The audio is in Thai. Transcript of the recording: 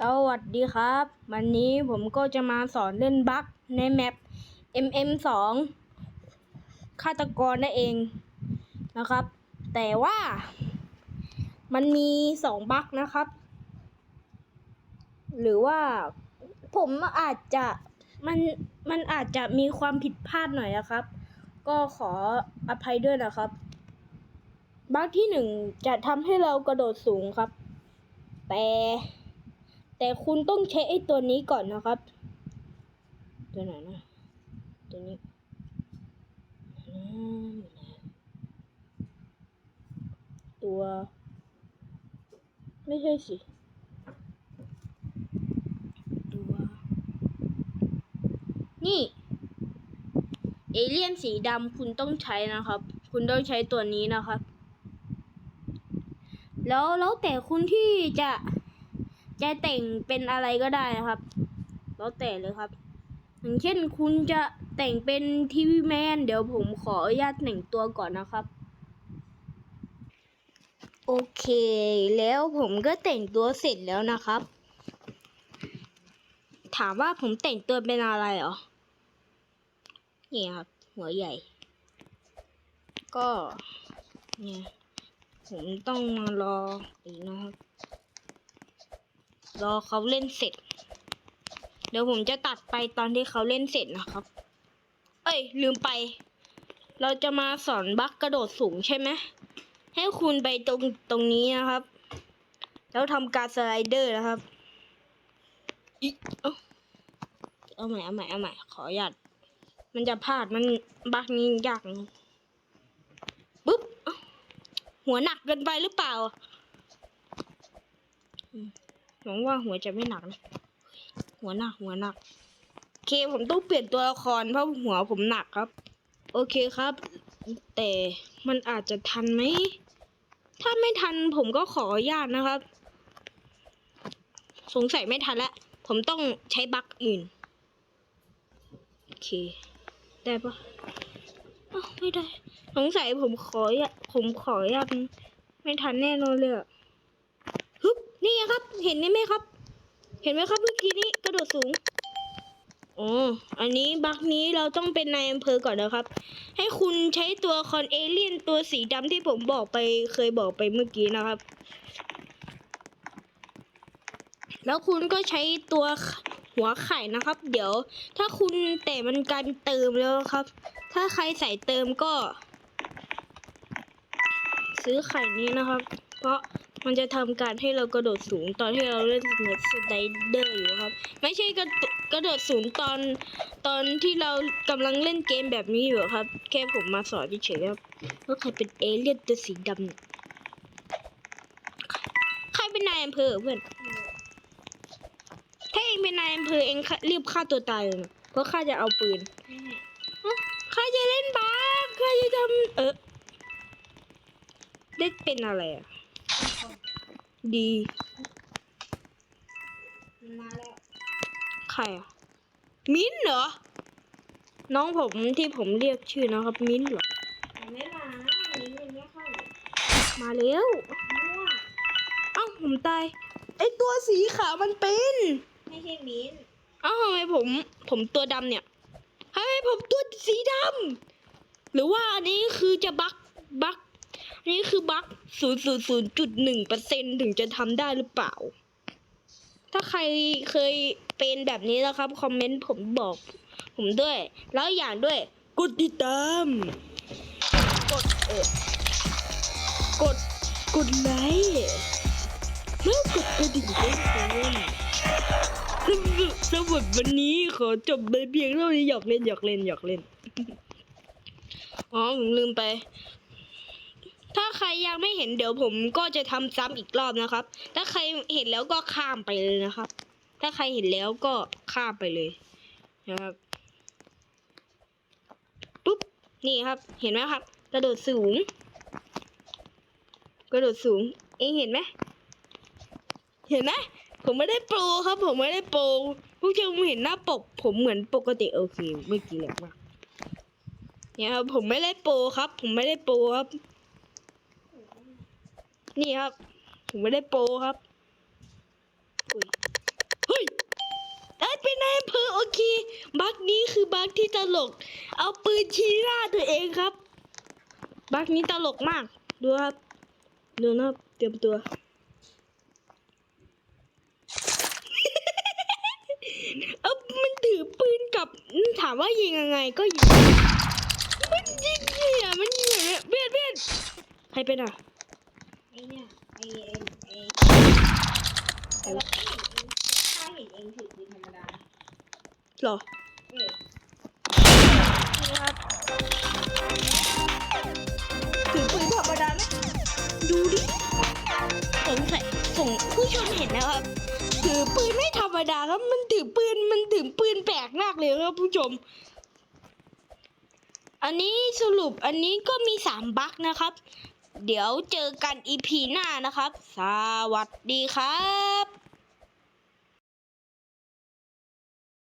สวัสดีครับ วันนี้ผมก็จะมาสอนเล่นบั๊กในแมป MM2 ฆาตกรนั่นเองนะครับ แต่ว่ามันมีสองบั๊กนะครับ หรือว่าผมอาจจะมันมันอาจจะมีความผิดพลาดหน่อยนะครับ ก็ขออภัยด้วยนะครับ บั๊กที่หนึ่งจะทำให้เรากระโดดสูงครับ แต่ แต่คุณต้องใช้ไอ้ตัวนี้ก่อนนะครับ ตัวไหนนะ ตัวนี้ตัว ไม่ใช่สิตัวนี่ เอเลี่ยนสีดำคุณต้องใช้นะครับ คุณต้องใช้ตัวนี้นะครับ แล้วแล้วแต่คุณที่จะ จะแต่งเป็นอะไรก็ได้นะครับ แล้วแต่เลยครับ อย่างเช่นคุณจะแต่งเป็นทีวีแมน เดี๋ยวผมขออนุญาตแต่งตัวก่อนนะครับ โอเค แล้วผมก็แต่งตัวเสร็จแล้วนะครับ ถามว่าผมแต่งตัวเป็นอะไรเหรอ นี่ครับ หัวใหญ่ ก็ เนี่ย ผมต้องมารออีกนะครับ รอเขาเล่นเสร็จ เดี๋ยวผมจะตัดไปตอนที่เขาเล่นเสร็จนะครับ เอ้ย ลืมไป เราจะมาสอนบักกระโดดสูงใช่ไหมให้คุณไปตรงตรงนี้นะครับ แล้วทำการสไลเดอร์นะครับอิเอ้าเอาใหม่เอาใหม่เอาใหม่ขออนุญาตมันจะพลาดมันบักนี้ยากปุ๊บหัวหนักเกินไปหรือเปล่า หวังว่าหัวจะไม่หนักนะหัวหนักหัวหนักโอเคผมต้องเปลี่ยนตัวละครเพราะหัวผมหนักครับ โอเคครับ แต่มันอาจจะทันไหมถ้าไม่ทันผมก็ขออนุญาตนะครับ สงสัยไม่ทันละผมต้องใช้บั๊กอื่นโอเค ได้ปะอ้าวไม่ได้ สงสัยผมขออนุญาตผมขออนุญาตไม่ทันแน่นอนเลยอะ นี่ครับ เห็นไหมครับ เห็นไหมครับเมื่อกี้นี้กระโดดสูงอ๋ออันนี้บักนี้เราต้องเป็นนายอำเภอก่อนนะครับ ให้คุณใช้ตัวคอนเอเลี่ยนตัวสีดำที่ผมบอกไปเคยบอกไปเมื่อกี้นะครับ แล้วคุณก็ใช้ตัวหัวไข่นะครับ เดี๋ยว ถ้าคุณแต่มันการเติมแล้วครับ ถ้าใครใส่เติมก็ ซื้อไข่นี้นะครับ เพราะ มันจะทำการให้เรากระโดดสูงตอนที่เราเล่นเน็ตสไลเดอร์อยู่ครับ ไม่ใช่กระกระโดดสูงตอนตอนที่เรากำลังเล่นเกมแบบนี้อยู่ครับ แค่ผมมาสอนเฉยๆครับว่าใครเป็นเอเลี่ยนตัวสีดำใครเป็นนายอำเภอเพื่อนถ้าเองเป็นนายอำเภอเองรีบฆ่าตัวตายเลยนะเพราะข้าจะเอาปืนข้าจะเล่นบาสข้าจะทำเออเล่นเป็นอะไรอะ ดี มาแล้ว ใครอะมิ้นท์เหรอ น้องผมที่ผมเรียกชื่อนะครับมิ้นท์เหรอยังไม่มาลิ้นยังไม่เข้ามาแล้วมั่วเอ้าผมตาย ไอตัวสีขาวมันเป็น ไม่ใช่มิ้นเอ้าทำไมผม ผมตัวดำเนี่ยทำไมผมตัวสีดำหรือว่าอันนี้คือจะบักบักอั นนี้คือบักศูนย์ศูนย์ศูนย์จุดหนึ่งเปอร์เซ็นถึงจะทำได้หรือเปล่า ถ้าใครเคยเป็นแบบนี้นะครับ คอมเมนต์ผมบอก ผมด้วย แล้วอย่างด้วย กดติดตาม กดเออกด กดไลค์แล้วกดกระดิ่งด้วยสำหรับสำหรับวันนี้ขอจบไปเพียงเท่านี้หยอกเล่นหยอกเล่นหยอกเล่น อ๋อผมลืมไป ถ้าใครยังไม่เห็นเดี๋ยวผมก็จะทำซ้ำอีกรอบนะครับ ถ้าใครเห็นแล้วก็ข้ามไปเลยนะครับ ถ้าใครเห็นแล้วก็ข้ามไปเลยนะครับปุ๊บนี่ครับ เห็นไหมครับ กระโดดสูง กระโดดสูง เองเห็นไหมเห็นไหมผมไม่ได้โปรครับ ผมไม่ได้โปรพวกเจ้าเห็นหน้าปก ผมเหมือนปกติโอเคเมื่อกี้แหละมากเนี่ยครับผมไม่ได้โปรครับ ผมไม่ได้โปรครับ นี่ครับ ผมไม่ได้โปรครับอุ้ยเภอโอเค บักนี้คือบักที่ตลก เอาปืนชี้หน้าตัวเองครับ บักนี้ตลกมาก ดูครับ ดูนะครับเตรียมตัว เออมันถือปืนกับ ถามว่ายิงยังไงก็ยิง มันยิงเนี่ยมันยิงเงี้ยเบียดเบียดใครเป็นอะ เนี่ยไอเอ็นไอแต่ว่าถ้าเห็นเองถือปืนธรรมดาหรอเออนี่ครับถือปืนธรรมดาไหมดูดิสงสัยผมผู้ชมเห็นนะครับถือปืนไม่ธรรมดาครับ มันถือปืนมันถือปืนแปลกมากเลยครับผู้ชม อันนี้สรุปอันนี้ก็มีสามบั๊กนะครับ เดี๋ยวเจอกันอีพีหน้านะครับ สวัสดีครับ